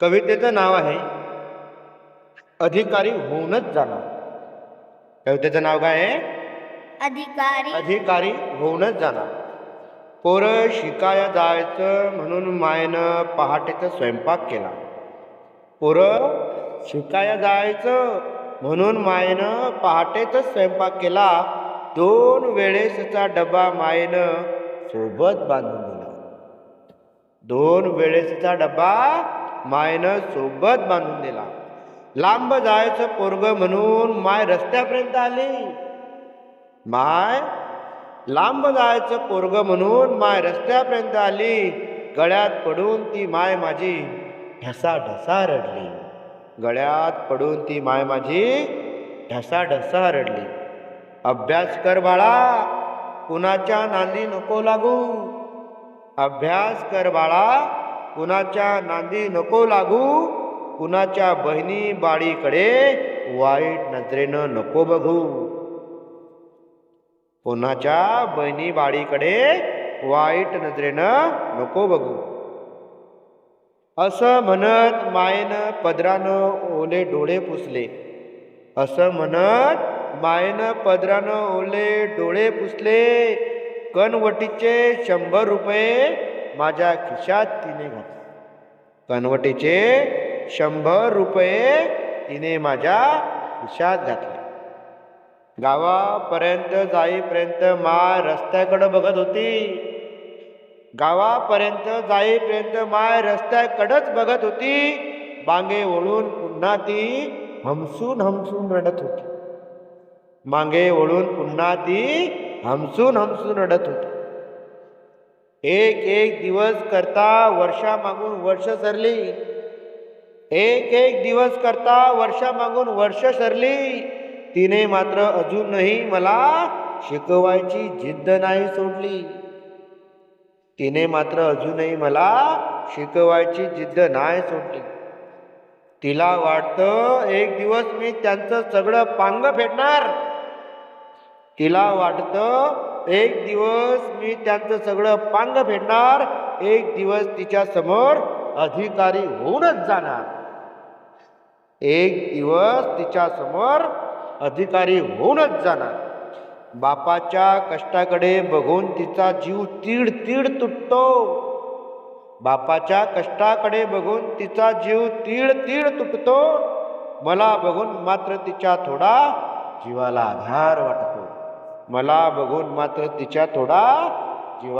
कवितेचं नाव आहे अधिकारी होऊनच जाणार. कवितेचं नाव काय आहे? अधिकारी. अधिकारी होऊनच जाणार. पोरं शिकाया जायचं म्हणून मायनं पहाटेचा स्वयंपाक केला. पोरं शिकाया जायचं म्हणून मायनं पहाटेचा स्वयंपाक केला. दोन वेळेसचा डबा मायनं सोबत बांधून दिला. दोन वेळेसचा डबा मायनं सोबत बांधून दिला. लांब जायचं पोरग म्हणून माय रस्त्यापर्यंत आली. माय लांब जायचं पोरग म्हणून माय रस्त्यापर्यंत आली. गळ्यात पडून ती माय माझी ढसा ढसा रडली. गळ्यात पडून ती माय माझी ढसा ढसा रडली. अभ्यास कर बाळा कुणाच्या नांदी नको लागू. अभ्यास कर बाळा कुणाच्या नांदी नको लागू कुणाच्या बहिणी बाळीकडे वाईट नजरेनं नको बघू. कोणाच्या बहिणी बाळीकडे वाईट नजरेनं नको बघू. असं म्हणत मायेनं पदरानं ओले डोळे पुसले. असं म्हणत मायेनं पदरानं ओले डोळे पुसले. कनवटीचे शंभर रुपये माझ्या खिशात तिने घातले. कनवटीचे शंभर रुपये तिने माझ्या खिशात घातले. गावापर्यंत जाईपर्यंत माय रस्त्याकडं बघत होती. गावापर्यंत जाईपर्यंत माय रस्त्याकडंच बघत होती. मांगे ओळून पुन्हा ती हमसून हमसून रडत होती. मांगे ओळून पुन्हा ती हमसून हमसून रडत होती. एक एक दिवस करता वर्षा मागून वर्ष सरली. एक एक दिवस करता वर्षा मागून वर्ष सरली. तिने मात्र अजूनही मला शिकवायची जिद्द नाही सोडली. तिने मात्र अजूनही मला शिकवायची जिद्द नाही सोडली. तिला वाटतं एक दिवस मी त्यांचं सगळं पांग फेडणार. तिला वाटतं एक दिवस मी त्यांचं सगळं पांग फेडणार एक दिवस तिच्या समोर अधिकारी होऊनच जाणार. एक दिवस तिच्या समोर अधिकारी होऊनच जाणार. बापाच्या कष्टाकडे बघून तिचा जीव तीड तीड तुटतो. बापाच्या कष्टाकडे बघून तिचा जीव तीळ तीळ तुटतो. मला बघून मात्र तिच्या थोडा जीवाला आधार वाटतो. मला बघून मात्र तिच्या थोडा